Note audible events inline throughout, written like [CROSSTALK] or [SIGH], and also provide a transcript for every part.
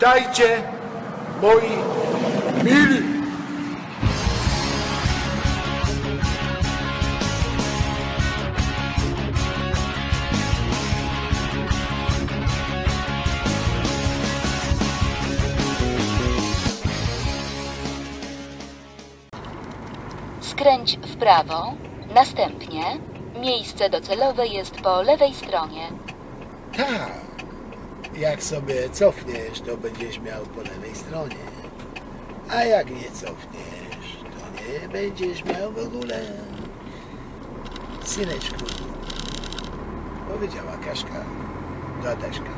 Witajcie, moi mili. Skręć w prawo, następnie miejsce docelowe jest po lewej stronie. Tak. Jak sobie cofniesz, to będziesz miał po lewej stronie. A jak nie cofniesz, to nie będziesz miał w ogóle. Syneczku, powiedziała Kaszka do Adaśka.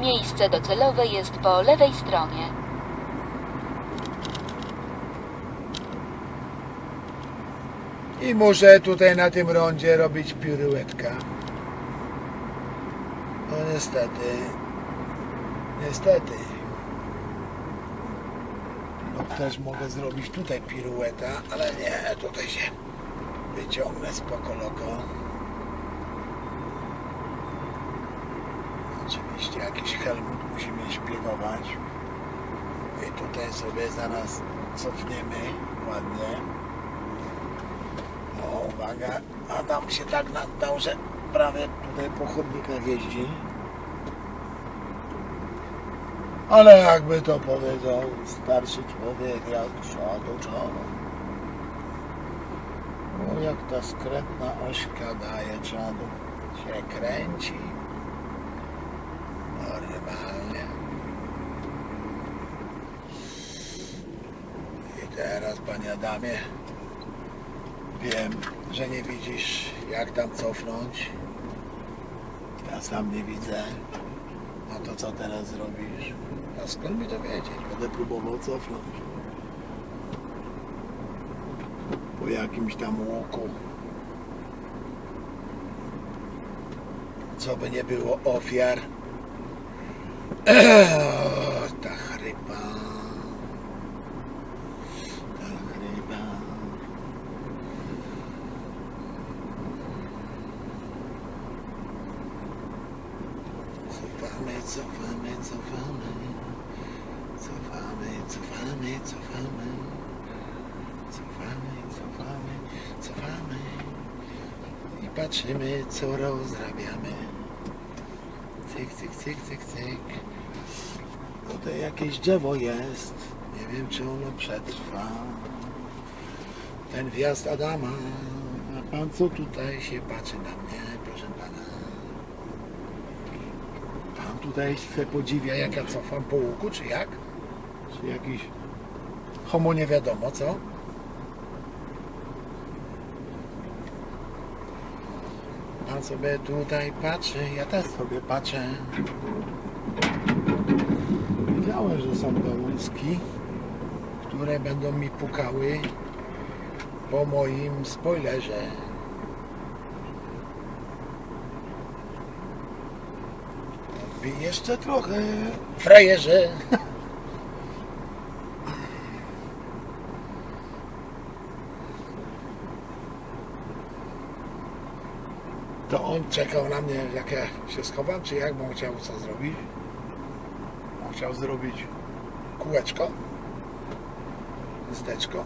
Miejsce docelowe jest po lewej stronie. I muszę tutaj na tym rondzie robić piruetka. No niestety. Niestety. No też mogę zrobić tutaj pirueta, ale nie, tutaj się wyciągnę spoko logo. Oczywiście jakiś Helmut musi mnie. I tutaj sobie zaraz cofniemy ładnie. O, uwaga, Adam się tak naddał, że prawie tutaj po chodnikach jeździ. Ale jakby to powiedział starszy człowiek, jak trzeba to trzeba. O, jak ta skrętna ośka daje czadu. Się kręci. Normalnie. I teraz, panie Adamie, Wiem, że nie widzisz, jak tam cofnąć. Ja sam nie widzę. No to co teraz zrobisz? A skąd mi to wiedzieć? Będę próbował cofnąć. Po jakimś tam łuku. Co by nie było ofiar. [CLEARS THROAT] Eee, ta chrypa. Ta chrypa. Cofamy, cofamy, cofamy. Cofamy, cofamy, cofamy. Cofamy, cofamy. I patrzymy, co rozrabiamy. Cyk, cyk, cyk, cyk, cyk. Tutaj jakieś drzewo jest. Nie wiem, czy ono przetrwa. Ten wjazd Adama. A pan co tutaj się patrzy na mnie, proszę pana? Pan tutaj się podziwia, jak ja cofam po łuku, czy jak? Jakiś homo nie wiadomo, co? Pan sobie tutaj patrzy, ja też sobie patrzę. Wiedziałem, że są gałązki, które będą mi pukały po moim spoilerze. Jeszcze trochę, frajerze. [LAUGHS] on czekał na mnie, jak ja się schowam, czy jak, bo on chciał co zrobić? On chciał zrobić kółeczko, zdeczko.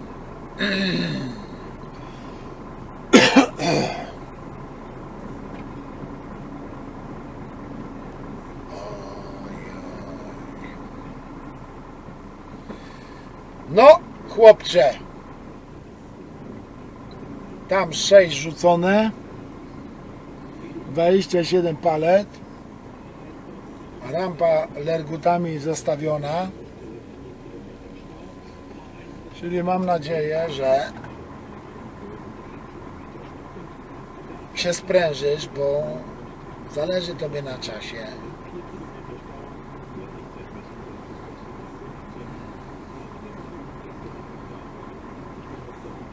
No, chłopcze. Tam 6 rzucone. 27 palet. Rampa lergutami zastawiona. Czyli mam nadzieję, że się sprężysz, bo zależy tobie na czasie.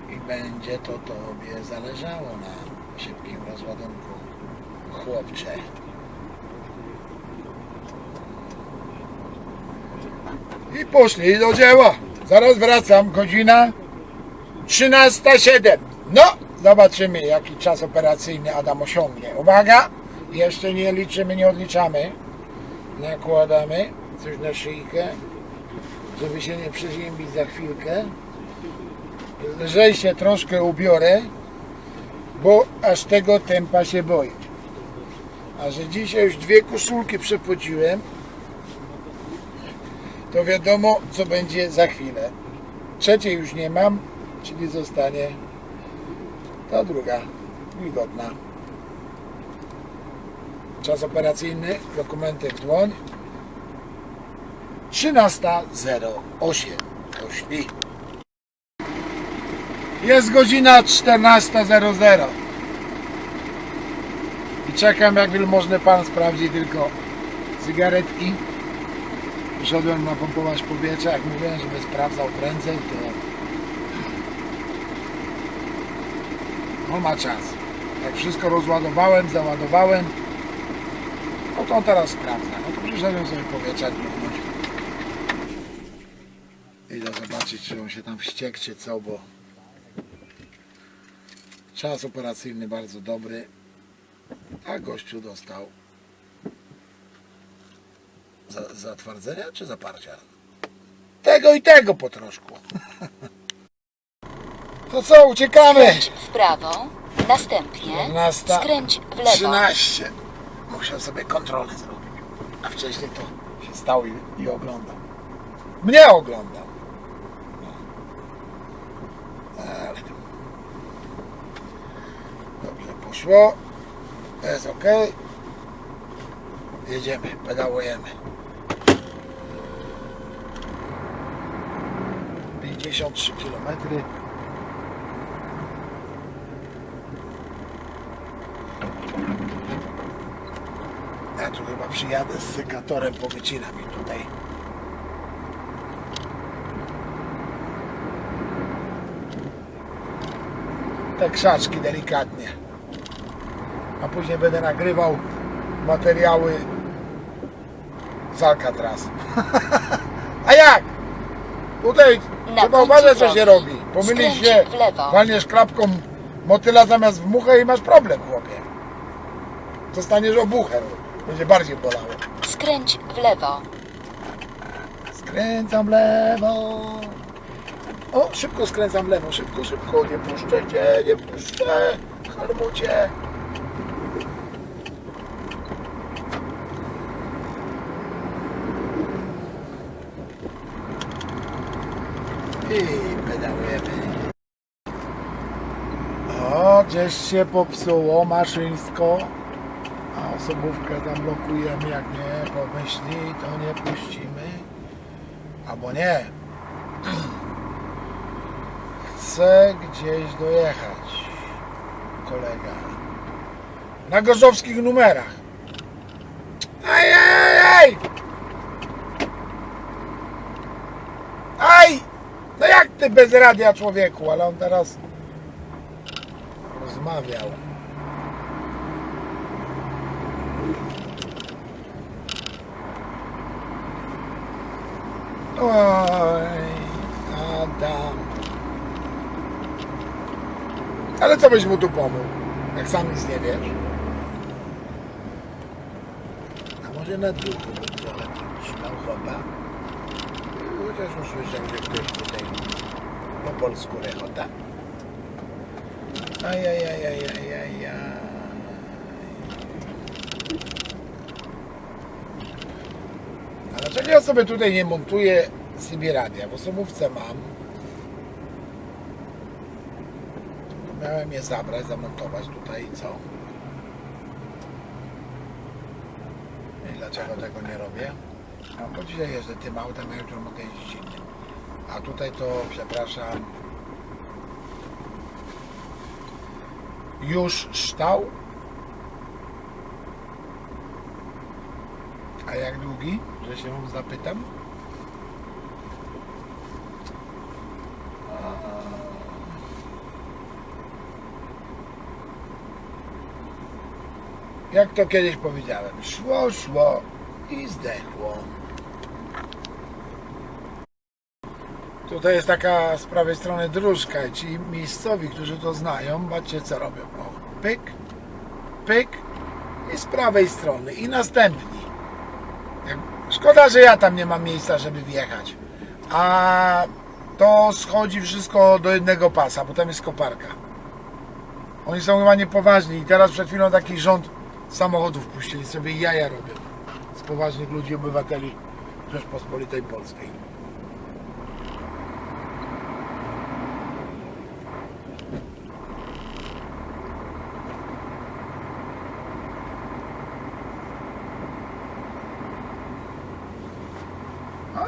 I będzie to tobie zależało na szybkim rozładunku, chłopcze. I poszli do dzieła. Zaraz wracam, godzina 13.07. No, zobaczymy jaki czas operacyjny Adam osiągnie. Uwaga, jeszcze nie liczymy, nie odliczamy. nakładamy coś na szyjkę, żeby się nie przeziębić za chwilkę. Lżej się troszkę ubiorę, bo aż tego tempa się boję. A że dzisiaj już dwie koszulki przepociłem, to wiadomo, co będzie za chwilę. Trzeciej już nie mam, czyli zostanie ta druga, wilgotna. Czas operacyjny, dokumenty w dłoń. 13.08. Poszli. Jest godzina 14.00. Czekam, jak wielmożny pan sprawdzi tylko cygaretki. Przyszedłem napompować powietrze, jak mówiłem, żeby sprawdzał prędzej, to on ma czas. Jak wszystko rozładowałem, załadowałem, no to on teraz sprawdza. No to przyszedłem sobie powietrza dmuchnąć. Idę zobaczyć, czy on się tam wściekł, czy co, bo czas operacyjny bardzo dobry, a gościu dostał za, zatwardzenia czy zaparcia? Tego i tego po troszku. [LAUGHS] To co, uciekamy! Skręć w prawo, następnie 14, skręć w lewo. 13. Musiał sobie kontrolę zrobić. A wcześniej to się stał i, i oglądał. Mnie oglądał. No. Ale. Dobrze poszło. Jest ok. Jedziemy, pedałujemy. 53 km. Ja tu chyba przyjadę z sekatorem, powycina mi tutaj. Te krzaczki delikatnie. A później będę nagrywał materiały z Alcatraz. [LAUGHS] A jak? Tutaj trzeba uważać co się robi. Skręć się, walniesz klapką motyla zamiast w muchę i masz problem chłopie. Zostaniesz obuchem. Będzie bardziej bolało. Skręć w lewo. Skręcam w lewo. O, szybko skręcam w lewo, szybko, szybko. Nie puszczę cię, nie puszczę. Harmucie. I pedałujemy. O, gdzieś się popsuło maszyńsko. A osobówkę tam blokujemy, jak nie pomyśli, to nie puścimy. Albo nie. [CLEARS THROAT] Chcę gdzieś dojechać, kolega. Na gorzowskich numerach. Aj, aj, aj! Aj! No jak ty bez radia człowieku, ale on teraz rozmawiał. Oj, Adam. Ale co byś mu tu pomógł, jak sam nic nie wiesz? A może na duchu bym trochę trzymał chłopa? Chociaż usłyszał, że ktoś tutaj po polsku rechota. Ajajajajajajaj. A dlaczego ja sobie tutaj nie montuję Sybiradia? W osobówce mam. Miałem je zabrać, zamontować tutaj i co? I dlaczego tego nie robię? No bo dzisiaj jeżdżę tym autem, a jutro mogę jeździć innym. A tutaj to, przepraszam, już ształ. A jak długi, że się zapytam? Jak to kiedyś powiedziałem, szło, szło i zdechło. Tutaj jest taka z prawej strony dróżka i ci miejscowi, którzy to znają, patrzcie co robią. O, pyk, pyk i z prawej strony i następni. Szkoda, że ja tam nie mam miejsca, żeby wjechać. A to schodzi wszystko do jednego pasa, bo tam jest koparka. Oni są chyba niepoważni i teraz przed chwilą taki rząd samochodów puścili sobie jaja robią z poważnych ludzi, obywateli Rzeczpospolitej Polskiej.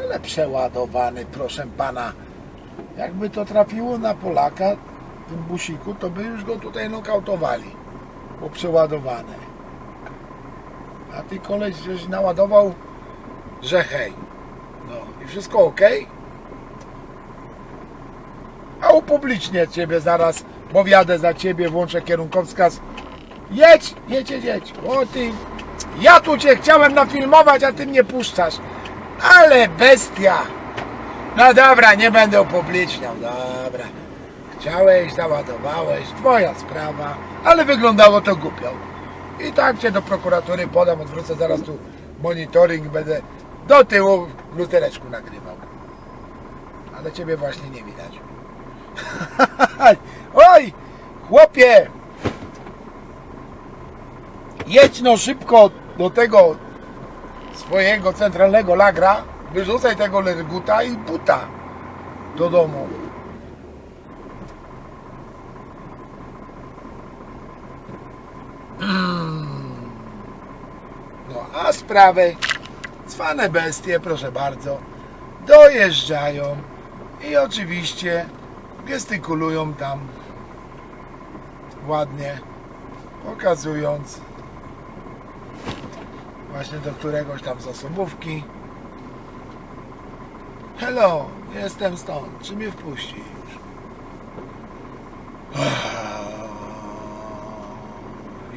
Ale przeładowany, proszę pana. Jakby to trafiło na Polaka, w tym busiku, to by już go tutaj nokautowali. Bo przeładowany. A ty koleś żeś naładował, że hej. No i wszystko ok? A upublicznię ciebie zaraz, bo wjadę za ciebie, włączę kierunkowskaz. Jedź, jedź, jedź, jedź. O ty, ja tu cię chciałem nafilmować, a ty mnie puszczasz. Ale bestia! No dobra, nie będę upubliczniał, dobra. Chciałeś, załadowałeś, twoja sprawa, ale wyglądało to głupio. I tak cię do prokuratury podam, odwrócę zaraz tu monitoring, będę do tyłu w lutereczku nagrywał. Ale ciebie właśnie nie widać. [LAUGHS] Oj, chłopie! Jedź no szybko do tego swojego centralnego lagra, wyrzucaj tego lerguta i buta do domu. Mm. No a sprawy, cwane bestie, proszę bardzo, dojeżdżają i oczywiście gestykulują tam ładnie, pokazując właśnie do któregoś tam z osobówki. Hello, jestem stąd. Czy mnie wpuścisz?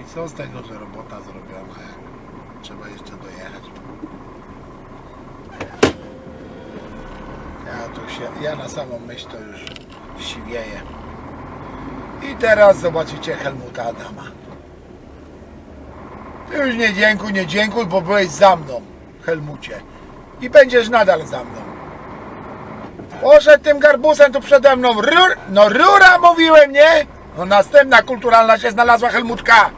I co z tego, że robota zrobiona, trzeba jeszcze dojechać? Ja tu się, ja na samą myśl to już siwieję. I teraz zobaczycie Helmuta Adama. Już nie dziękuj, nie dziękuj, bo byłeś za mną, Helmucie. I będziesz nadal za mną. Poszedł tym garbusem tu przede mną. Rur, no rura mówiłem, nie? No następna kulturalna się znalazła Helmutka.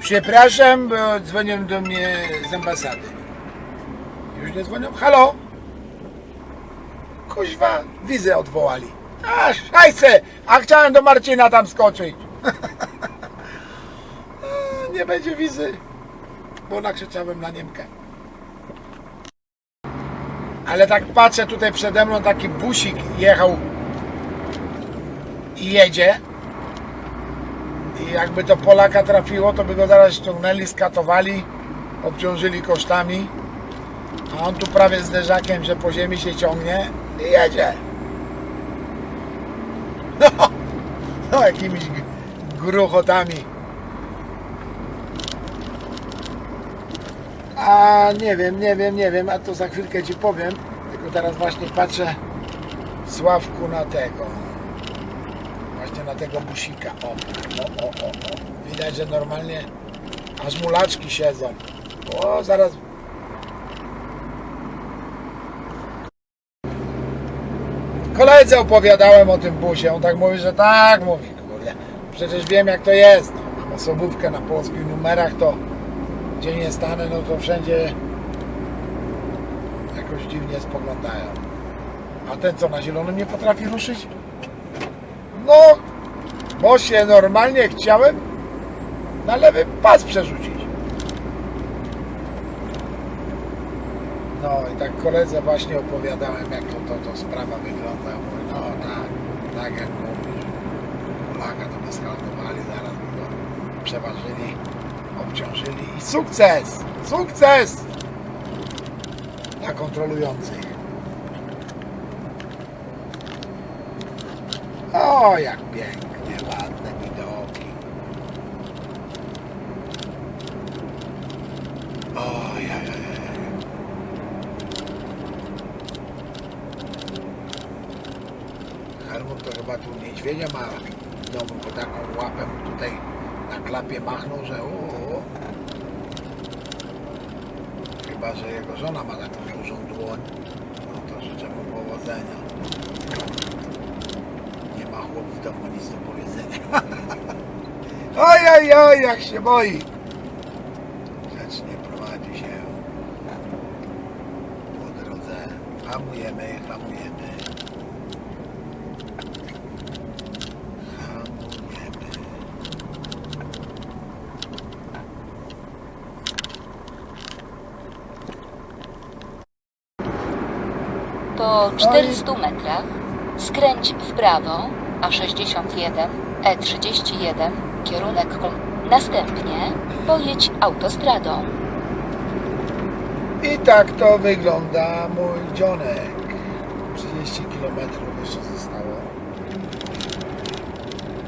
Przepraszam, bo dzwonią do mnie z ambasady. Już nie dzwonią? Halo? Kuźwa, wizę odwołali. A, szajce! A chciałem do Marcina tam skoczyć. [LAUGHS] Nie będzie wizy, bo nakrzyczałem na Niemkę. Ale tak patrzę tutaj przede mną, taki busik jechał i jedzie. I jakby to Polaka trafiło, to by go zaraz ściągnęli, skatowali, obciążyli kosztami. A on tu prawie zderzakiem, że po ziemi się ciągnie i jedzie. [LAUGHS] No, no jakimiś gruchotami. A nie wiem, nie wiem, nie wiem, a to za chwilkę Ci powiem. Tylko teraz właśnie patrzę Sławku na tego. Właśnie na tego busika. O, o, o, o. Widać, że normalnie aż mulaczki siedzą. O, zaraz Koledze opowiadałem o tym busie, on tak mówi, że tak mówi, kurde. Przecież wiem jak to jest. No, mam osobówkę na polskich numerach, to gdzie nie stanę, no to wszędzie jakoś dziwnie spoglądają. A ten co, na zielonym nie potrafi ruszyć? No, bo się normalnie chciałem na lewy pas przerzucić. No i tak koledze właśnie opowiadałem, jak to, to, to sprawa wygląda. Mówię, no tak, tak jak mówisz. Polaka to by skaldowali, zaraz by go przeważyli, obciążyli i sukces! Sukces! Dla kontrolujących. O, jak pięknie, ładne widoki. O, ja, ja, ja, ja. Niedźwiedzia ma domu, bo taką łapę tutaj na klapie machnął, że o, Chyba, że jego żona ma taką dużą dłoń, no to życzę mu powodzenia. Nie ma chłop w domu nic do powiedzenia. [LAUGHS] oj, oj, oj, jak się boi. Grzecznie prowadzi się po drodze. Hamujemy. Hamujemy. Po 400 metrach skręć w prawo A61 E31 kierunek Kol. Następnie pojedź autostradą. I tak to wygląda mój dzionek. 30 km jeszcze zostało.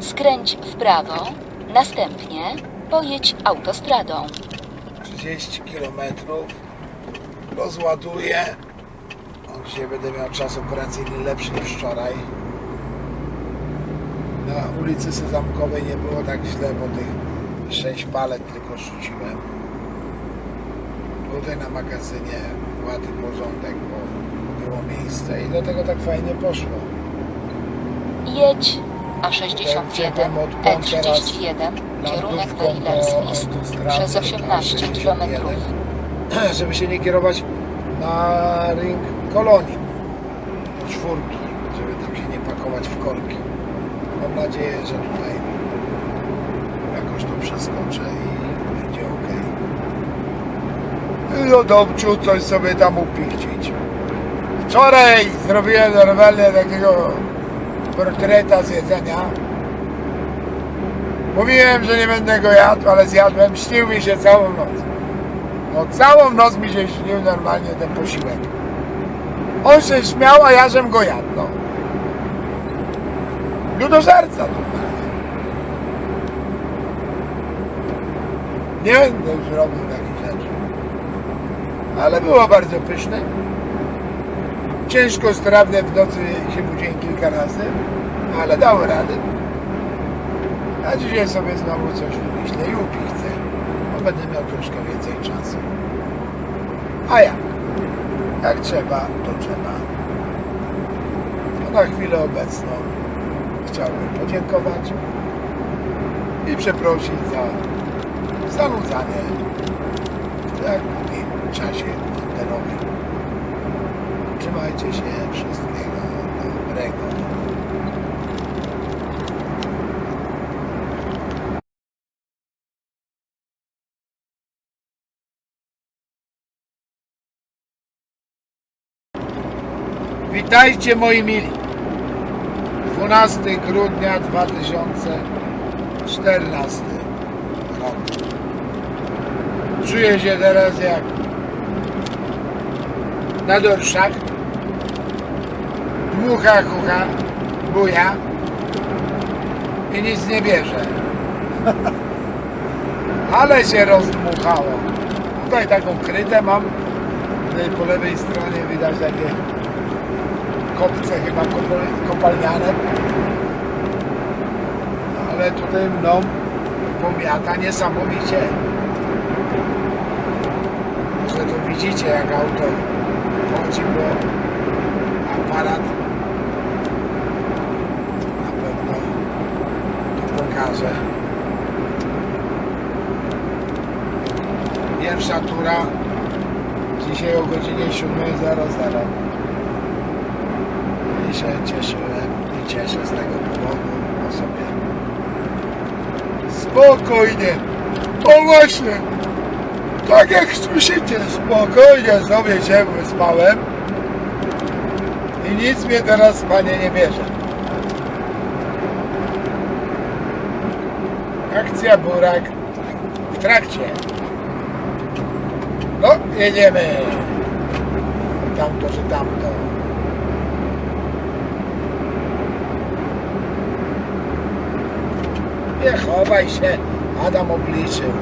Skręć w prawo. Następnie pojedź autostradą. 30 km rozładuję. Dzisiaj będę miał czas operacyjny lepszy niż wczoraj. Na ulicy Sezamkowej nie było tak źle, bo tych 6 palet tylko rzuciłem. Tutaj na magazynie ładny porządek, bo było miejsce i do tego tak fajnie poszło. Jedź A61 Uciekłem od Pont teraz E31 kierunek Smith autostradzie przez 18 km. A61, żeby się nie kierować na ring kolonii czwórki, żeby tam się nie pakować w korki. Mam nadzieję, że tutaj jakoś to przeskoczę i będzie ok. No domciu coś sobie tam upichcić. Wczoraj zrobiłem normalnie takiego portreta z jedzenia. Mówiłem, że nie będę go jadł, ale zjadłem. Śnił mi się całą noc. No całą noc mi się śnił normalnie ten posiłek. On się śmiał, a ja żem go jadł. No. Ludożerca normalnie. Nie będę już robił takich rzeczy. Ale było bardzo pyszne. Ciężko strawne w nocy się budziłem kilka razy, ale dało radę. A dzisiaj sobie znowu coś wymyślę i upichcę, bo będę miał troszkę więcej czasu. A jak? Jak trzeba, to trzeba. No na chwilę obecną chciałbym podziękować i przeprosić za zanudzanie w tak długim czasie antenowym. Trzymajcie się, wszystkiego dobrego. Witajcie moi mili. 12 grudnia 2014 rok. Czuję się teraz jak na dorszach. Dmucha, kucha, buja i nic nie bierze. [LAUGHS] Ale się rozdmuchało. Tutaj taką krytę mam. Tutaj po lewej stronie widać takie kopce chyba kopal- kopalniane. Ale tutaj mną pomiata niesamowicie. Że to widzicie jak auto chodzi, bo aparat na pewno to pokaże. Pierwsza tura dzisiaj o godzinie 7.00 i się cieszyłem i cieszę z tego powodu, bo sobie spokojnie, o właśnie, tak jak słyszycie, spokojnie sobie się wyspałem i nic mnie teraz panie nie bierze. Akcja Burak w trakcie. No, jedziemy. Tamto, że tamto. Nie chowaj się, Adam obliczył.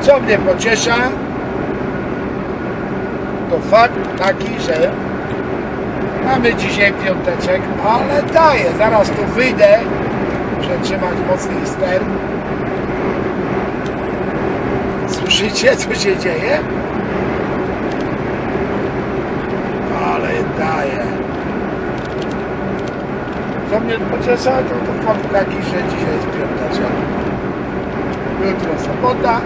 Co mnie pociesza, to fakt taki, że mamy dzisiaj piąteczek, ale daję, zaraz tu wyjdę, muszę trzymać mocniej ster. Słyszycie, co się dzieje? Ale daje. Co mnie pociesza, to, to fakt taki, że dzisiaj jest piąteczek. Jutro sobota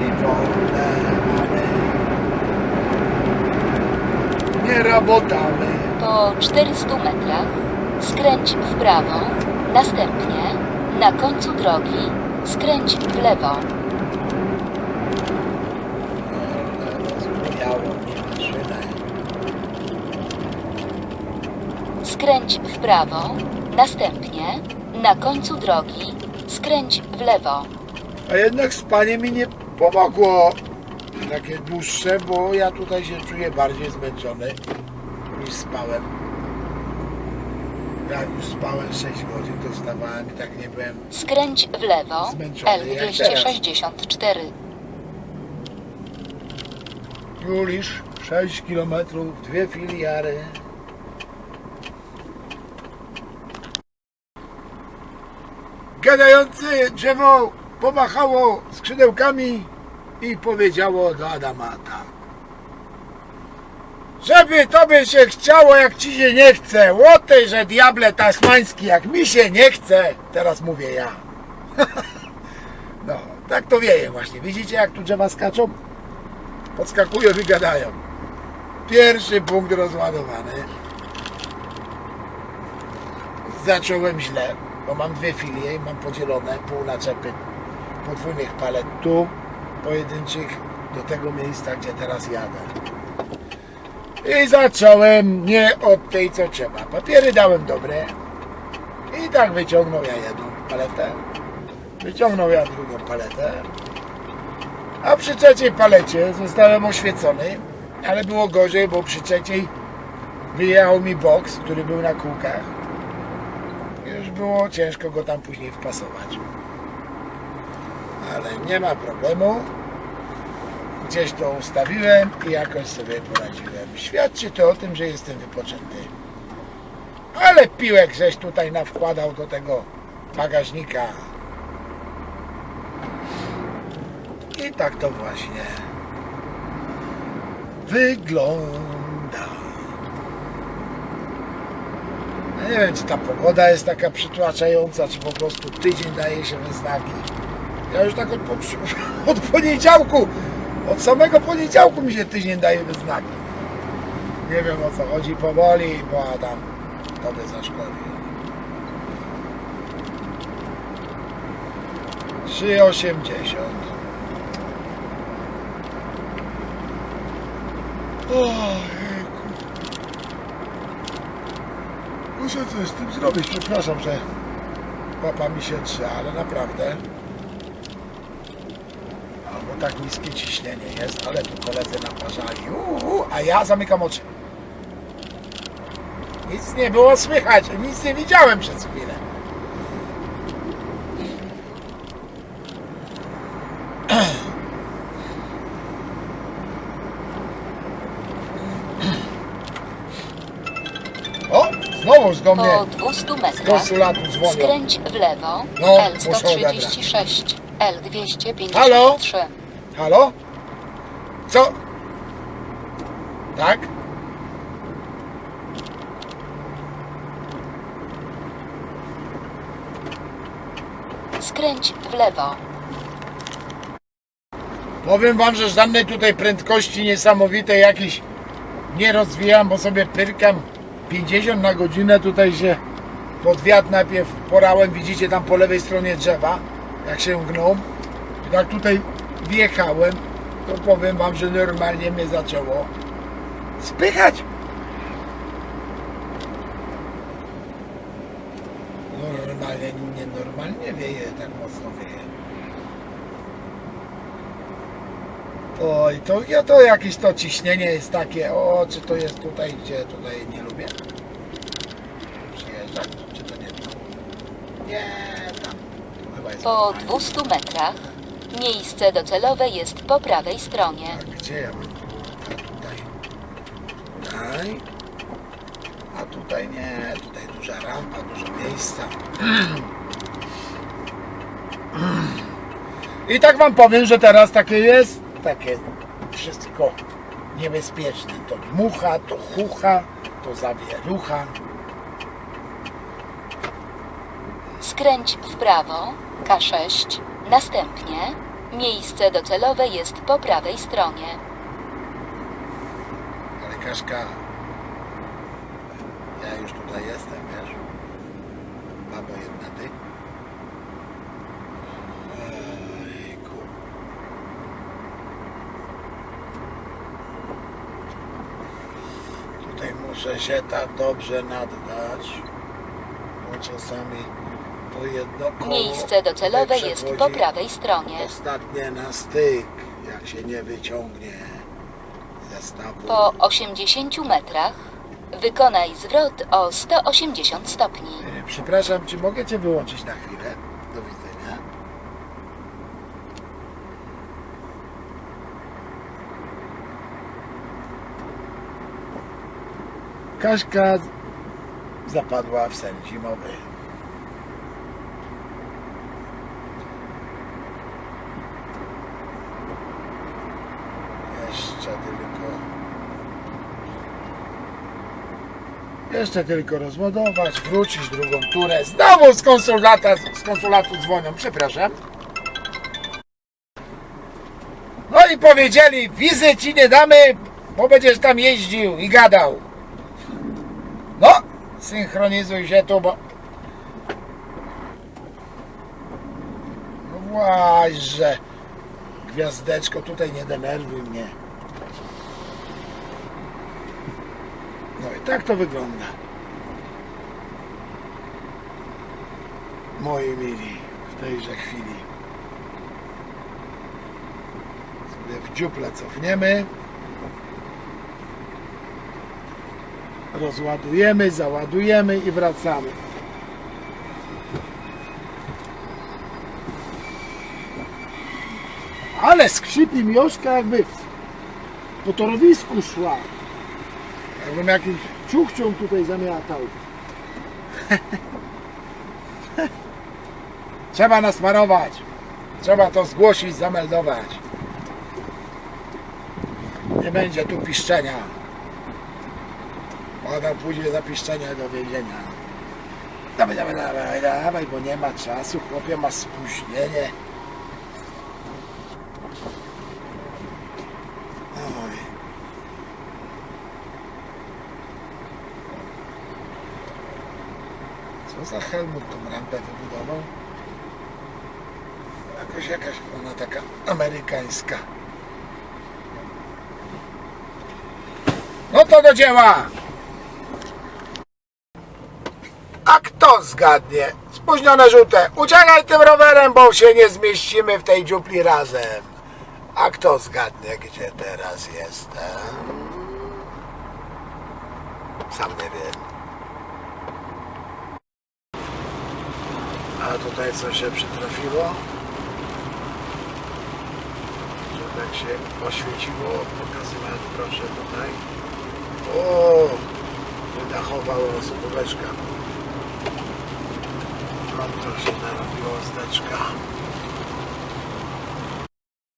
i wolne mamy. Nie robotamy. Po 400 metrach skręć w prawo, następnie na końcu drogi skręć w lewo. Skręć w prawo, następnie na końcu drogi skręć w lewo. A jednak spanie mi nie pomogło takie dłuższe, bo ja tutaj się czuję bardziej zmęczony niż spałem. Jak już spałem 6 godzin, to wstawałem i tak nie byłem. Skręć w lewo, Zmęczony jak L264. Julisz 6 km, dwie filiary. Gadające drzewo pomachało skrzydełkami i powiedziało do Adama tak. Żeby tobie się chciało, jak ci się nie chce. Łotejże diable tasmański, jak mi się nie chce. Teraz mówię ja. [LAUGHS] No, tak to wieje właśnie. Widzicie, jak tu drzewa skaczą? podskakują i gadają. Pierwszy punkt rozładowany. Zacząłem źle, bo mam dwie filie i mam podzielone pół naczepy podwójnych palet tu, pojedynczych do tego miejsca, gdzie teraz jadę. I zacząłem nie od tej, co trzeba. Papiery dałem dobre i tak wyciągnął ja jedną paletę, wyciągnął ja drugą paletę, a przy trzeciej palecie zostałem oświecony, ale było gorzej, bo przy trzeciej wyjechał mi boks, który był na kółkach. Było ciężko go tam później wpasować. Ale nie ma problemu. Gdzieś to ustawiłem i jakoś sobie poradziłem. Świadczy to o tym, że jestem wypoczęty. Ale piłek żeś tutaj nawkładał do tego bagażnika. I tak to właśnie wygląda. Ja nie wiem, czy ta pogoda jest taka przytłaczająca, czy po prostu tydzień daje się we znaki. Ja już tak od, [LAUGHS] od poniedziałku, od samego poniedziałku mi się tydzień daje we znaki. Nie wiem o co chodzi, powoli, bo Adam tobie zaszkodzi. 3,80 Ojejku. Muszę coś z tym zrobić. Przepraszam, że łapa mi się trze, ale naprawdę. Albo tak niskie ciśnienie jest, ale tu koledzy naparzali. Uuu, a ja zamykam oczy. Nic nie było słychać, nic nie widziałem przez chwilę. O, znowuż do mnie Po 200 z metrach skręć w lewo, No, muszę L136, L253. Halo? Halo? Co? Tak? Skręć w lewo. Powiem wam, że żadnej tutaj prędkości niesamowitej jakiejś nie rozwijam, bo sobie pyrkam 50 na godzinę. Tutaj się pod wiatr najpierw porałem, widzicie tam po lewej stronie drzewa, jak się gną. I tak tutaj wjechałem, to powiem wam, że normalnie mnie zaczęło spychać. Normalnie, nienormalnie wieje, tak mocno wieje. Oj, to, ja to jakieś to ciśnienie jest takie, o, czy to jest tutaj, gdzie tutaj nie lubię przyjeżdżać, czy to nie? Nie, tam, to chyba jest Po normalnie. 200 metrach Miejsce docelowe jest po prawej stronie. A gdzie ja mam? A tutaj. Tutaj. A tutaj nie. Tutaj duża rampa, dużo miejsca. [CLEARS THROAT] I tak wam powiem, że teraz takie jest. Takie wszystko niebezpieczne. To dmucha, to chucha, to zawierucha. Skręć w prawo, K6. Następnie miejsce docelowe jest po prawej stronie. Ale Kaszka, ja już tutaj jestem, wiesz? Babo jedna ty. Ojku. Muszę się tak dobrze naddać, bo czasami po jedno koło Miejsce docelowe jest po prawej stronie. Ostatnie na styk, jak się nie wyciągnie ze stawu. Po 80 metrach wykonaj zwrot o 180 stopni. Przepraszam, czy mogę Cię wyłączyć na chwilę? Do widzenia. Kaśka zapadła w sen zimowy. Jeszcze tylko Jeszcze tylko rozładować, wrócić drugą turę. Znowu z konsulata, z konsulatu dzwonią, przepraszam. No i powiedzieli, wizy ci nie damy, bo będziesz tam jeździł i gadał. Synchronizuj się tu, bo... No właśnie, gwiazdeczko, tutaj nie denerwuj mnie. No i tak to wygląda. Moi mili, w tejże chwili. Sobie w dziuple cofniemy. Rozładujemy, załadujemy i wracamy. Ale skrzypi mioszka jakby po torowisku szła. Jakbym jakiś ciuchcią tutaj zamiatał. [LAUGHS] Trzeba nasmarować. Trzeba to zgłosić, zameldować. Nie będzie tu piszczenia. Ona pójdzie za piszczenie do więzienia. Dawaj, dawaj, dawaj, dawaj, bo nie ma czasu. Chłopie ma spóźnienie. Oj. Co za Helmut tą rampę wybudował? Jakoś jakaś ona taka amerykańska. No to do dzieła! Zgadnie? Spóźnione żółte. Uciekaj tym rowerem, bo się nie zmieścimy w tej dziupli razem. A kto zgadnie, gdzie teraz jestem? Sam nie wiem. A tutaj co się przytrafiło? Że tak się oświeciło, pokazywać proszę tutaj. O, wydachowała słupóweczka. To się narobiło zdeczka.